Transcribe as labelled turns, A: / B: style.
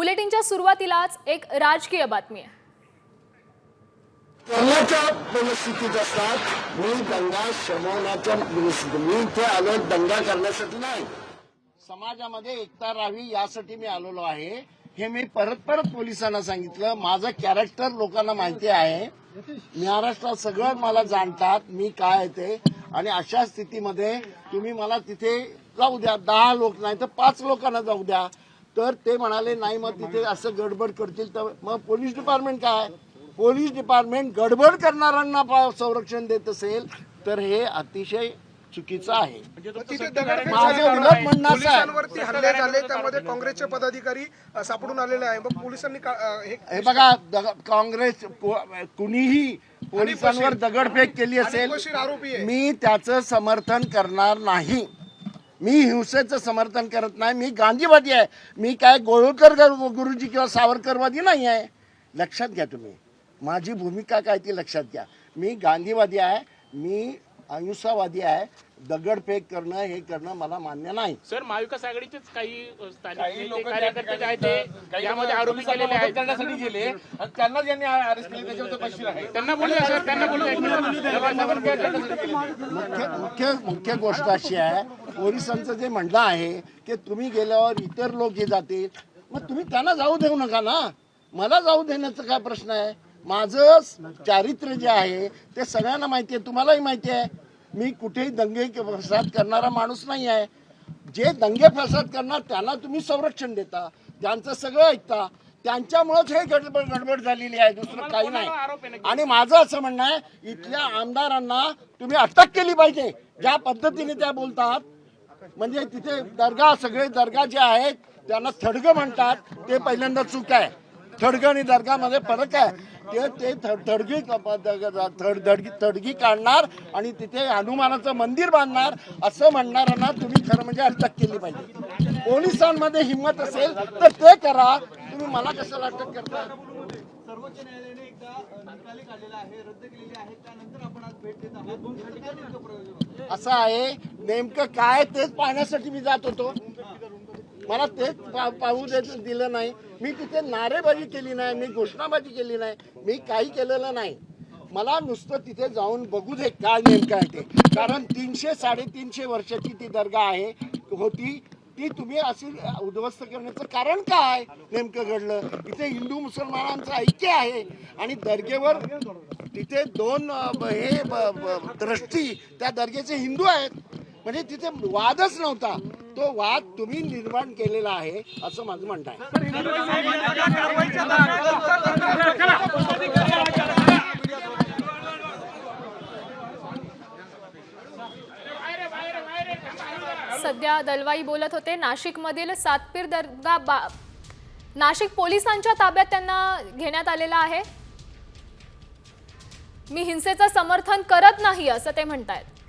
A: बुलेटिनच्या सुरुवातीलाच एक राजकीय बातमी आहे.
B: करण्याच्या मनस्थितीत असतात. मी दंगा शमवण्याच्या मनस्थितीत मी इथे आलो दंगा करण्यासाठी नाही. समाजामध्ये एकता राहावी यासाठी मी आलेलो आहे. हे मी परत परत पोलिसांना सांगितलं. माझं कॅरेक्टर लोकांना माहिती आहे. महाराष्ट्रात सगळं मला जाणतात. मी काय आहे ते. आणि अशा स्थितीमध्ये तुम्ही मला तिथे जाऊ द्या. दहा लोक नाही तर पाच लोकांना जाऊ द्या. तर ते म्हणाले नाही मग तिथे असं गडबड करतील तर मग पोलीस डिपार्टमेंट काय पोलीस डिपार्टमेंट गडबड करणाऱ्यांना संरक्षण देत असेल तर हे अतिशय चुकीचं आहे
C: तिथे दगडफेक
B: माझं
C: झाली.
B: उलट म्हणणं असं आहे.
C: पोलिसांवरती हल्ले झाले त्यामध्ये काँग्रेसचे पदाधिकारी सापडून आलेले आहे मग पोलिसांनी का- अ, हे
B: हे बघा दग- काँग्रेस कुणीही पोलिसांवर दगडफेक केली असेल
C: बशीर आरोपी आहे.
B: मी त्याचं समर्थन करणार नाही मी हिंसेचं समर्थन करत नाही मी गांधीवादी आहे. मी काय गोळकर गुरु- गुरुजी किंवा सावरकरवादी नाही आहे. लक्षात घ्या तुम्ही. माझी भूमिका काय ती लक्षात घ्या. मी गांधीवादी आहे मी अहिंसावादी आहे. दगडफेक करणं हे करणं मला मान्य नाही.
D: सर महाविकास आघाडीचेच काही स्थानिक नेते, कार्यकर्ते जे आहेत ते यामध्ये आरोपी केलेले आहेत.
E: करण्यासाठी गेले आणि त्यांना ज्यांनी अरेस्ट केले त्याच्यावर तपशील आहे.
D: त्यांना बोलूया सर. त्यांना बोलूया. एक मिनिट.
B: मुख्य मुख्य मुख्य गोष्ट अशी आहे पोलिसांचं जे म्हणणं आहे की तुम्ही गेल्यावर इतर लोक हे जातील मग तुम्ही त्यांना जाऊ देऊ नका ना. मला जाऊ देण्याचा काय प्रश्न आहे? माझं चारित्र्य जे आहे ते सगळ्यांना माहिती आहे तुम्हालाही माहिती आहे. मी कुठेही दंगे फसाद करणारा माणूस नाही आहे. जे दंगे फसाद करणार त्यांना तुम्ही संरक्षण देता. त्यांचं सगळं ऐकता त्यांच्यामुळेच हे गडबड गडबड झालेली आहे दुसरं काही नाही. आणि माझं असं म्हणणं आहे इथल्या आमदारांना तुम्ही अटक केली पाहिजे. ज्या पद्धतीने त्या बोलतात म्हणजे तिथे दर्गा सगळे दर्गा जे आहेत त्यांना थडग म्हणतात. ते पहिल्यांदा चूक आहे. थडग आणि दर्गामध्ये फरक आहे. ते ते थडगी थडगी थडगी काढणार आणि तिथे हनुमानाचं मंदिर बांधणार असं म्हणणाऱ्यांना तुम्ही खरं म्हणजे अटक केली पाहिजे. पोलिसांमध्ये हिंमत असेल तर ते करा. तुम्ही मला कशाला अटक करता?
F: सर्वोच्च न्यायालयाने एकदा निकाली काढलेला आहे रद्द केलेली आहे. त्यानंतर आपण आज भेट देत आहोत. यासाठी काय
B: असं आहे नेमकं काय तेच पाहण्यासाठी मी जात होतो. मला तेच पाहू देत दिलं नाही. मी तिथे नारेबाजी केली नाही मी घोषणाबाजी केली नाही मी काही केलेलं नाही. मला नुसतं तिथे जाऊन बघू दे काय नेमकं आहे ते. कारण तीनशे साडेतीनशे वर्षाची ती दर्गा आहे होती. ती तुम्ही अशी उद्ध्वस्त करण्याचं कारण काय नेमकं घडलं? इथे हिंदू मुसलमानांचं ऐक्य आहे आणि दर्गेवर तिथे दोन हे दृष्टी द्रष्टी त्या दर्गेचे हिंदू आहेत. म्हणजे तिथे वादच नव्हता. तो वाद तुम्ही निर्माण केलेला आहे असं माझं म्हणणं आहे.
A: सध्या दलवाई बोलत होते. नाशिकमधील सातपीर दर्गा बा नाशिक पोलिसांच्या ताब्यात त्यांना घेण्यात आलेला आहे. मी हिंसेचं समर्थन करत नाही असं ते म्हणतायत.